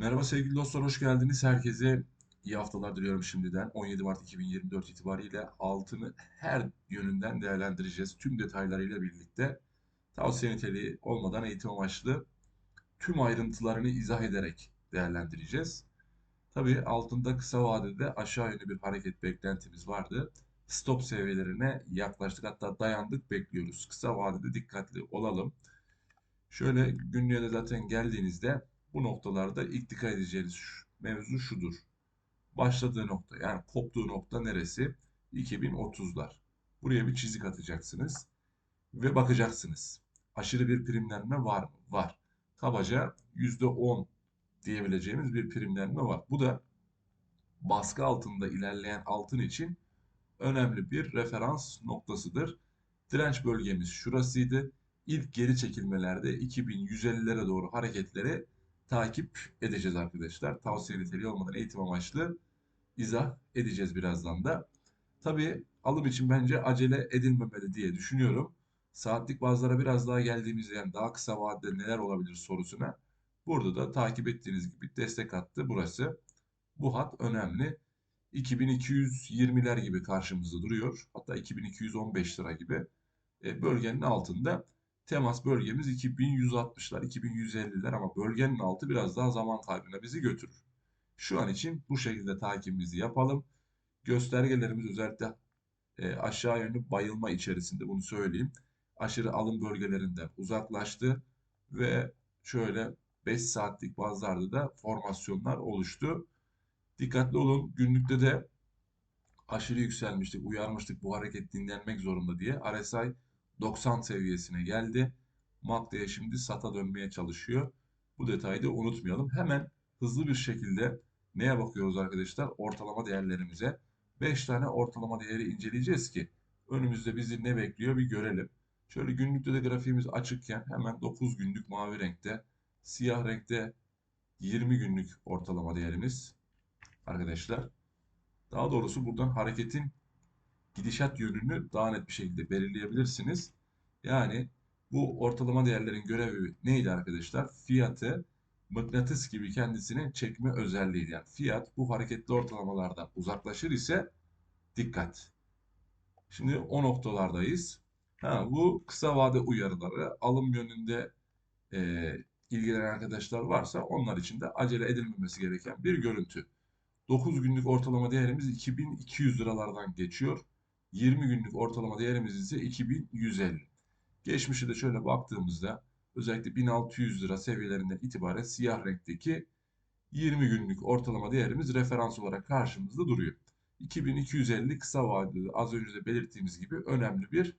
Merhaba sevgili dostlar, hoş geldiniz. Herkese iyi haftalar diliyorum şimdiden. 17 Mart 2024 itibariyle altını her yönünden değerlendireceğiz. Tüm detaylarıyla birlikte tavsiye niteliği olmadan eğitim amaçlı tüm ayrıntılarını izah ederek değerlendireceğiz. Tabii altında kısa vadede aşağı yönlü bir hareket beklentimiz vardı. Stop seviyelerine yaklaştık hatta dayandık bekliyoruz. Kısa vadede dikkatli olalım. Şöyle günlüğe de zaten geldiğinizde bu noktalarda ilk dikkat edeceğiniz mevzu şudur. Başladığı nokta yani koptuğu nokta neresi? 2030'lar. Buraya bir çizik atacaksınız ve bakacaksınız. Aşırı bir primlenme var mı? Var. Kabaca %10 diyebileceğimiz bir primlenme var. Bu da baskı altında ilerleyen altın için önemli bir referans noktasıdır. Direnç bölgemiz şurasıydı. İlk geri çekilmelerde 2150'lere doğru hareketleri takip edeceğiz arkadaşlar. Tavsiye niteliği olmadan eğitim amaçlı izah edeceğiz birazdan da. Tabii alım için bence acele edilmemeli diye düşünüyorum. Saatlik bazlara biraz daha geldiğimizde yani daha kısa vadede neler olabilir sorusuna burada da takip ettiğiniz gibi destek attı burası. Bu hat önemli. 2220'ler gibi karşımızda duruyor. Hatta 2215 lira gibi. E, bölgenin altında temas bölgemiz 2160'lar, 2150'ler ama bölgenin altı biraz daha zaman kaybına bizi götürür. Şu an için bu şekilde takibimizi yapalım. Göstergelerimiz özellikle e, aşağı yönlü bayılma içerisinde bunu söyleyeyim. Aşırı alım bölgelerinden uzaklaştı ve şöyle 5 saatlik bazlarda da formasyonlar oluştu. Dikkatli olun. Günlükte de aşırı yükselmiştik, uyarmıştık bu hareket dinlenmek zorunda diye. RSI 90 seviyesine geldi. MACD'ye şimdi SAT'a dönmeye çalışıyor. Bu detayı da unutmayalım. Hemen hızlı bir şekilde neye bakıyoruz arkadaşlar? Ortalama değerlerimize. 5 tane ortalama değeri inceleyeceğiz ki önümüzde bizi ne bekliyor bir görelim. Şöyle günlükte de grafiğimiz açıkken hemen 9 günlük mavi renkte, siyah renkte 20 günlük ortalama değerimiz arkadaşlar. Daha doğrusu buradan hareketin gidişat yönünü daha net bir şekilde belirleyebilirsiniz. Yani bu ortalama değerlerin görevi neydi arkadaşlar? Fiyatı mıknatıs gibi kendisine çekme özelliği. Yani fiyat bu hareketli ortalamalardan uzaklaşır ise dikkat. Şimdi o noktalardayız. Ha, bu kısa vade uyarıları alım yönünde e, ilgilenen arkadaşlar varsa onlar için de acele edilmemesi gereken bir görüntü. 9 günlük ortalama değerimiz 2200 liralardan geçiyor. 20 günlük ortalama değerimiz ise 2150. Geçmişe de şöyle baktığımızda özellikle 1600 lira seviyelerinden itibaren siyah renkteki 20 günlük ortalama değerimiz referans olarak karşımızda duruyor. 2250 kısa vadeli az önce de belirttiğimiz gibi önemli bir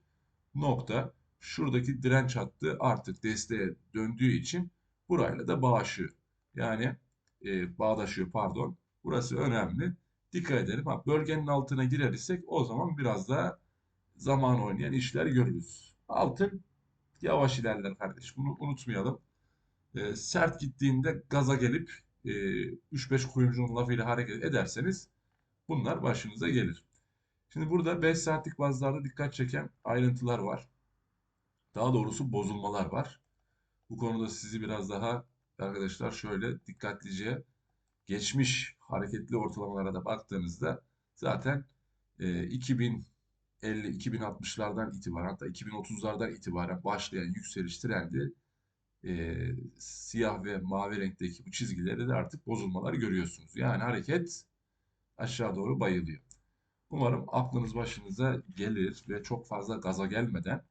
nokta. Şuradaki direnç hattı artık desteğe döndüğü için burayla da bağışıyor. Yani e, bağdaşıyor pardon. Burası önemli. Dikkat edelim. Ha, bölgenin altına girer isek o zaman biraz daha zaman oynayan işler görürüz. Altın yavaş ilerler kardeş. Bunu unutmayalım. E, sert gittiğinde gaza gelip e, 3-5 kuyumcunun lafıyla hareket ederseniz bunlar başınıza gelir. Şimdi burada 5 saatlik bazlarda dikkat çeken ayrıntılar var. Daha doğrusu bozulmalar var. Bu konuda sizi biraz daha arkadaşlar şöyle dikkatlice geçmiş hareketli ortalamalara da baktığınızda zaten e, 2050-2060'lardan itibaren hatta 2030'lardan itibaren başlayan yükseliş trendi e, siyah ve mavi renkteki bu çizgileri de artık bozulmalar görüyorsunuz. Yani hareket aşağı doğru bayılıyor. Umarım aklınız başınıza gelir ve çok fazla gaza gelmeden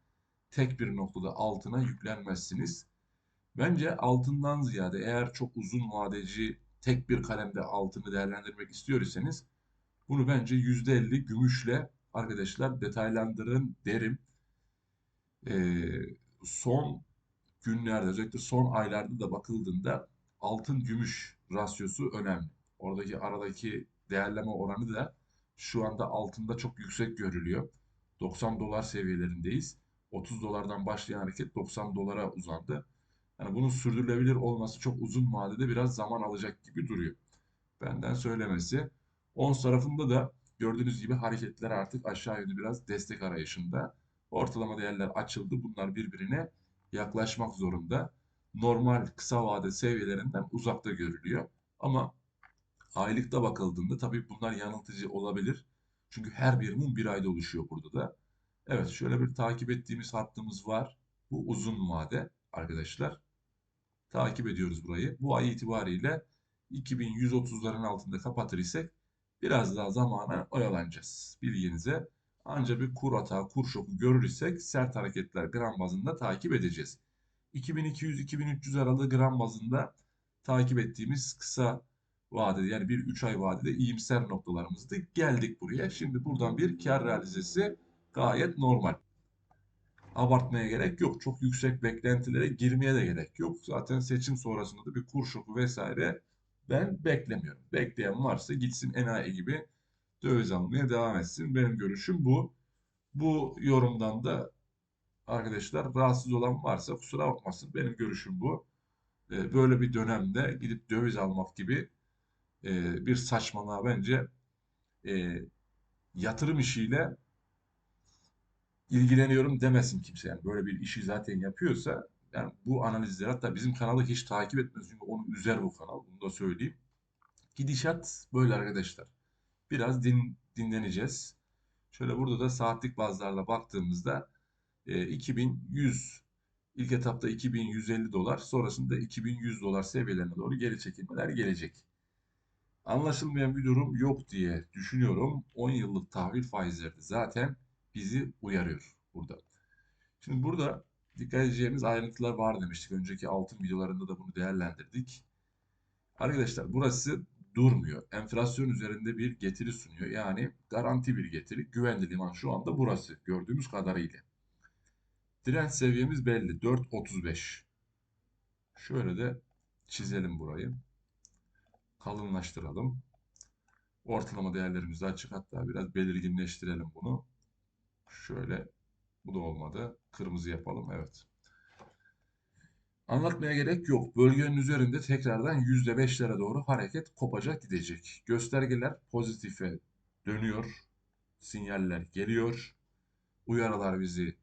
tek bir noktada altına yüklenmezsiniz. Bence altından ziyade eğer çok uzun vadeci tek bir kalemde altını değerlendirmek istiyor iseniz bunu bence %50 gümüşle arkadaşlar detaylandırın derim. Ee, son günlerde özellikle son aylarda da bakıldığında altın gümüş rasyosu önemli. Oradaki aradaki değerleme oranı da şu anda altında çok yüksek görülüyor. 90 dolar seviyelerindeyiz. 30 dolardan başlayan hareket 90 dolara uzandı. Yani bunun sürdürülebilir olması çok uzun vadede biraz zaman alacak gibi duruyor. Benden söylemesi. Ons tarafında da gördüğünüz gibi hareketler artık aşağı yönlü biraz destek arayışında. Ortalama değerler açıldı. Bunlar birbirine yaklaşmak zorunda. Normal kısa vade seviyelerinden uzakta görülüyor. Ama aylıkta bakıldığında tabii bunlar yanıltıcı olabilir. Çünkü her bir mum bir ayda oluşuyor burada da. Evet şöyle bir takip ettiğimiz hattımız var. Bu uzun vade arkadaşlar. Takip ediyoruz burayı. Bu ay itibariyle 2130'ların altında kapatır isek biraz daha zamana oyalanacağız. Bilginize. Ancak bir kur hata, kur şoku görür isek sert hareketler gram bazında takip edeceğiz. 2200-2300 aralığı gram bazında takip ettiğimiz kısa vadede yani bir 3 ay vadede iyimser noktalarımızda geldik buraya. Şimdi buradan bir kar realizesi gayet normal. Abartmaya gerek yok. Çok yüksek beklentilere girmeye de gerek yok. Zaten seçim sonrasında da bir kur şoku vesaire ben beklemiyorum. Bekleyen varsa gitsin enayi gibi döviz almaya devam etsin. Benim görüşüm bu. Bu yorumdan da arkadaşlar rahatsız olan varsa kusura bakmasın. Benim görüşüm bu. Ee, böyle bir dönemde gidip döviz almak gibi e, bir saçmalığa bence e, yatırım işiyle ilgileniyorum demesin kimse. Yani böyle bir işi zaten yapıyorsa yani bu analizleri hatta bizim kanalı hiç takip etmez çünkü onu üzer bu kanal. Bunu da söyleyeyim. Gidişat böyle arkadaşlar. Biraz din, dinleneceğiz. Şöyle burada da saatlik bazlarda baktığımızda e, 2100 ilk etapta 2150 dolar sonrasında 2100 dolar seviyelerine doğru geri çekilmeler gelecek. Anlaşılmayan bir durum yok diye düşünüyorum. 10 yıllık tahvil faizleri zaten bizi uyarıyor burada. Şimdi burada dikkat edeceğimiz ayrıntılar var demiştik. Önceki altın videolarında da bunu değerlendirdik. Arkadaşlar burası durmuyor. Enflasyon üzerinde bir getiri sunuyor. Yani garanti bir getiri. Güvenli liman şu anda burası gördüğümüz kadarıyla. Direnç seviyemiz belli. 4.35. Şöyle de çizelim burayı. Kalınlaştıralım. Ortalama değerlerimizi açık hatta biraz belirginleştirelim bunu. Şöyle bu da olmadı. Kırmızı yapalım. Evet. Anlatmaya gerek yok. Bölgenin üzerinde tekrardan %5'lere doğru hareket kopacak gidecek. Göstergeler pozitife dönüyor. Sinyaller geliyor. Uyarılar bizi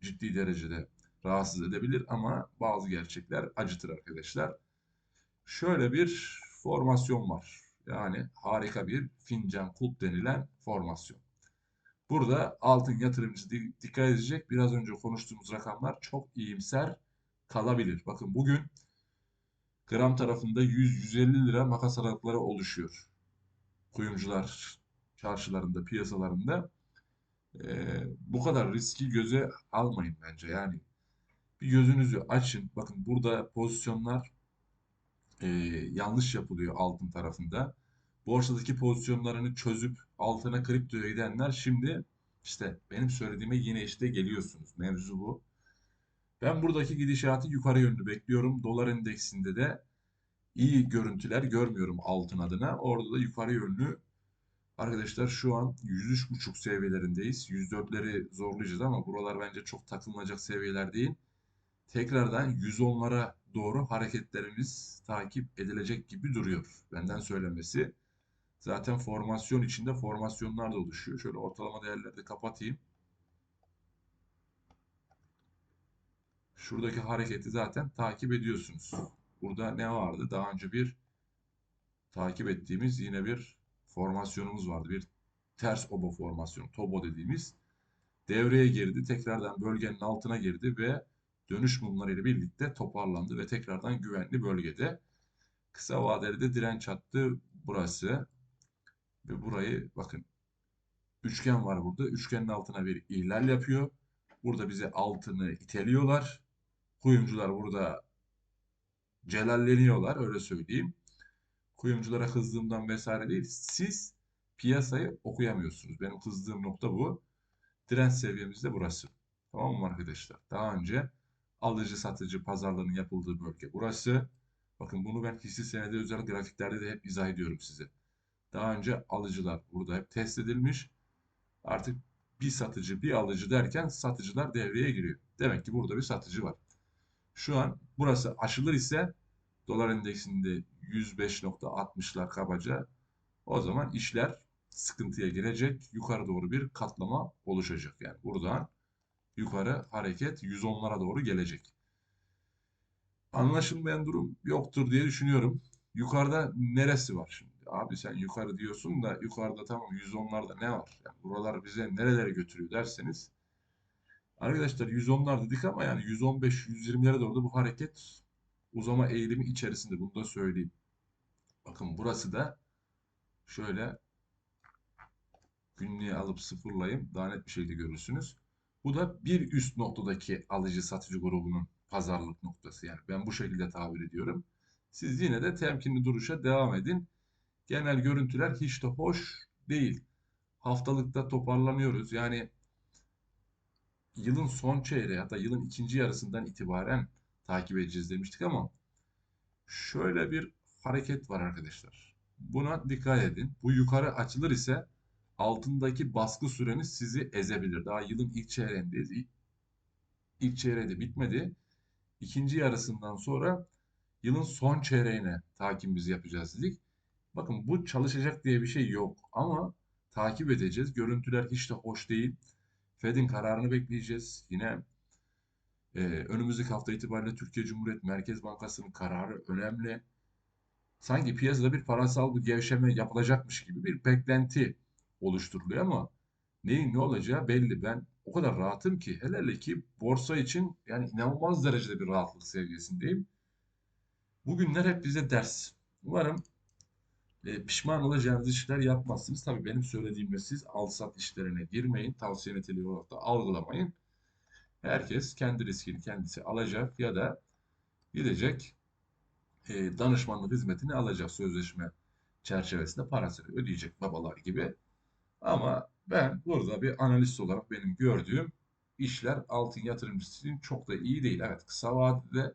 ciddi derecede rahatsız edebilir ama bazı gerçekler acıtır arkadaşlar. Şöyle bir formasyon var. Yani harika bir fincan kulp denilen formasyon. Burada altın yatırımcısı dikkat edecek. Biraz önce konuştuğumuz rakamlar çok iyimser kalabilir. Bakın bugün gram tarafında 100-150 lira makas aralıkları oluşuyor. Kuyumcular çarşılarında, piyasalarında. Ee, bu kadar riski göze almayın bence. Yani bir gözünüzü açın. Bakın burada pozisyonlar e, yanlış yapılıyor altın tarafında. Borsadaki pozisyonlarını çözüp altına kriptoya gidenler şimdi işte benim söylediğime yine işte geliyorsunuz. Mevzu bu. Ben buradaki gidişatı yukarı yönlü bekliyorum. Dolar endeksinde de iyi görüntüler görmüyorum altın adına. Orada da yukarı yönlü arkadaşlar şu an 103.5 seviyelerindeyiz. 104'leri zorlayacağız ama buralar bence çok takılınacak seviyeler değil. Tekrardan 110'lara doğru hareketlerimiz takip edilecek gibi duruyor. Benden söylemesi. Zaten formasyon içinde formasyonlar da oluşuyor. Şöyle ortalama değerleri de kapatayım. Şuradaki hareketi zaten takip ediyorsunuz. Burada ne vardı? Daha önce bir takip ettiğimiz yine bir formasyonumuz vardı. Bir ters oba formasyonu, tobo dediğimiz devreye girdi. Tekrardan bölgenin altına girdi ve dönüş mumlarıyla birlikte toparlandı ve tekrardan güvenli bölgede. Kısa vadeli de direnç attı burası. Ve burayı bakın üçgen var burada. Üçgenin altına bir ihlal yapıyor. Burada bize altını iteliyorlar. Kuyumcular burada celalleniyorlar öyle söyleyeyim. Kuyumculara kızdığımdan vesaire değil. Siz piyasayı okuyamıyorsunuz. Benim kızdığım nokta bu. Direnç seviyemiz de burası. Tamam mı arkadaşlar? Daha önce alıcı satıcı pazarlığının yapıldığı bölge burası. Bakın bunu ben hisse senedi özel grafiklerde de hep izah ediyorum size. Daha önce alıcılar burada hep test edilmiş. Artık bir satıcı bir alıcı derken satıcılar devreye giriyor. Demek ki burada bir satıcı var. Şu an burası aşılır ise dolar endeksinde 105.60'lar kabaca o zaman işler sıkıntıya girecek. Yukarı doğru bir katlama oluşacak. Yani buradan yukarı hareket 110'lara doğru gelecek. Anlaşılmayan durum yoktur diye düşünüyorum. yukarıda neresi var şimdi? Abi sen yukarı diyorsun da yukarıda tamam 110'larda ne var? Yani buralar bize nerelere götürüyor derseniz arkadaşlar 110'lar dedik ama yani 115-120'lere doğru da bu hareket uzama eğilimi içerisinde bunu da söyleyeyim. Bakın burası da şöyle günlüğe alıp sıfırlayayım. Daha net bir şekilde görürsünüz. Bu da bir üst noktadaki alıcı satıcı grubunun pazarlık noktası. Yani ben bu şekilde tabir ediyorum. Siz yine de temkinli duruşa devam edin. Genel görüntüler hiç de hoş değil. Haftalıkta toparlanıyoruz. Yani yılın son çeyreği hatta yılın ikinci yarısından itibaren takip edeceğiz demiştik ama şöyle bir hareket var arkadaşlar. Buna dikkat edin. Bu yukarı açılır ise altındaki baskı süreniz sizi ezebilir. Daha yılın ilk çeyreğindeyiz. İlk, ilk çeyreği de bitmedi. İkinci yarısından sonra yılın son çeyreğine takibimizi yapacağız dedik. Bakın bu çalışacak diye bir şey yok ama takip edeceğiz. Görüntüler hiç de hoş değil. Fed'in kararını bekleyeceğiz. Yine e, önümüzdeki hafta itibariyle Türkiye Cumhuriyet Merkez Bankası'nın kararı önemli. Sanki piyasada bir parasal bir gevşeme yapılacakmış gibi bir beklenti oluşturuluyor ama neyin ne olacağı belli. Ben o kadar rahatım ki hele hele ki borsa için yani inanılmaz derecede bir rahatlık seviyesindeyim. Bugünler hep bize ders. Umarım e, pişman olacağınız işler yapmazsınız. Tabii benim söylediğimle siz al sat işlerine girmeyin. Tavsiye niteliği olarak da algılamayın. Herkes kendi riskini kendisi alacak ya da gidecek e, danışmanlık hizmetini alacak sözleşme çerçevesinde parasını ödeyecek babalar gibi. Ama ben burada bir analist olarak benim gördüğüm işler altın yatırımcısı için çok da iyi değil. Evet kısa vadede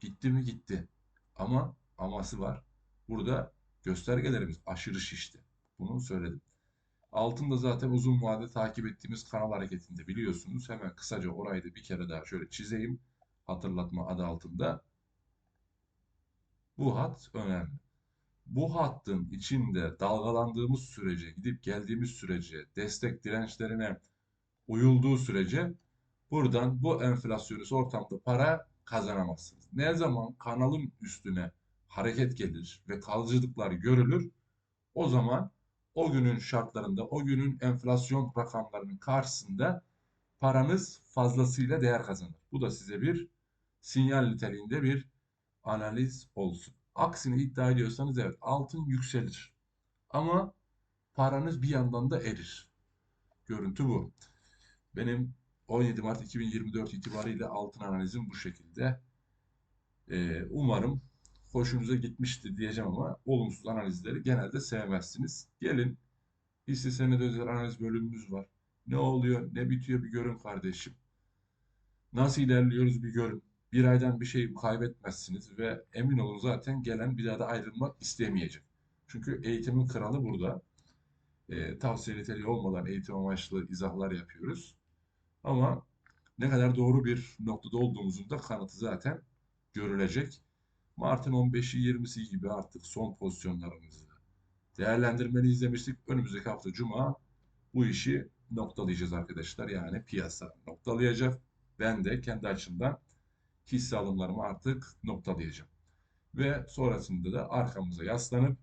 gitti mi gitti. Ama aması var. Burada göstergelerimiz aşırı şişti. Bunu söyledim. Altında zaten uzun vade takip ettiğimiz kanal hareketinde biliyorsunuz. Hemen kısaca orayı da bir kere daha şöyle çizeyim. Hatırlatma adı altında. Bu hat önemli. Bu hattın içinde dalgalandığımız sürece, gidip geldiğimiz sürece, destek dirençlerine uyulduğu sürece buradan bu enflasyonist ortamda para kazanamazsınız. Ne zaman kanalın üstüne hareket gelir ve kalıcılıklar görülür, o zaman o günün şartlarında, o günün enflasyon rakamlarının karşısında paranız fazlasıyla değer kazanır. Bu da size bir sinyal niteliğinde bir analiz olsun. Aksini iddia ediyorsanız evet altın yükselir. Ama paranız bir yandan da erir. Görüntü bu. Benim 17 Mart 2024 itibariyle altın analizim bu şekilde. Ee, umarım hoşunuza gitmiştir diyeceğim ama olumsuz analizleri genelde sevmezsiniz. Gelin hisse senedi özel analiz bölümümüz var. Ne oluyor, ne bitiyor bir görün kardeşim. Nasıl ilerliyoruz bir görün. Bir aydan bir şey kaybetmezsiniz ve emin olun zaten gelen bir daha da ayrılmak istemeyecek. Çünkü eğitimin kralı burada. E, tavsiye niteliği olmadan eğitim amaçlı izahlar yapıyoruz. Ama ne kadar doğru bir noktada olduğumuzun da kanıtı zaten görülecek. Mart'ın 15'i 20'si gibi artık son pozisyonlarımızı değerlendirmeni demiştik. Önümüzdeki hafta Cuma bu işi noktalayacağız arkadaşlar. Yani piyasa noktalayacak. Ben de kendi açımdan hisse alımlarımı artık noktalayacağım. Ve sonrasında da arkamıza yaslanıp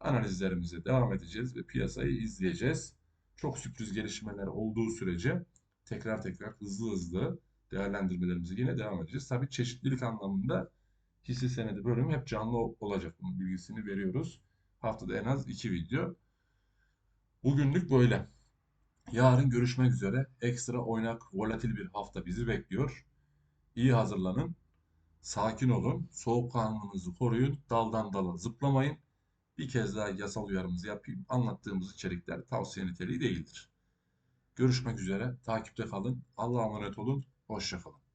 analizlerimize devam edeceğiz ve piyasayı izleyeceğiz. Çok sürpriz gelişmeler olduğu sürece tekrar tekrar hızlı hızlı değerlendirmelerimizi yine devam edeceğiz. Tabii çeşitlilik anlamında hisse senedi bölümü hep canlı olacak. Bunun bilgisini veriyoruz. Haftada en az iki video. Bugünlük böyle. Yarın görüşmek üzere. Ekstra oynak, volatil bir hafta bizi bekliyor. İyi hazırlanın. Sakin olun. Soğukkanlılığınızı koruyun. Daldan dala zıplamayın. Bir kez daha yasal uyarımızı yapayım. Anlattığımız içerikler tavsiye niteliği değildir. Görüşmek üzere. Takipte kalın. Allah'a emanet olun. Hoşçakalın.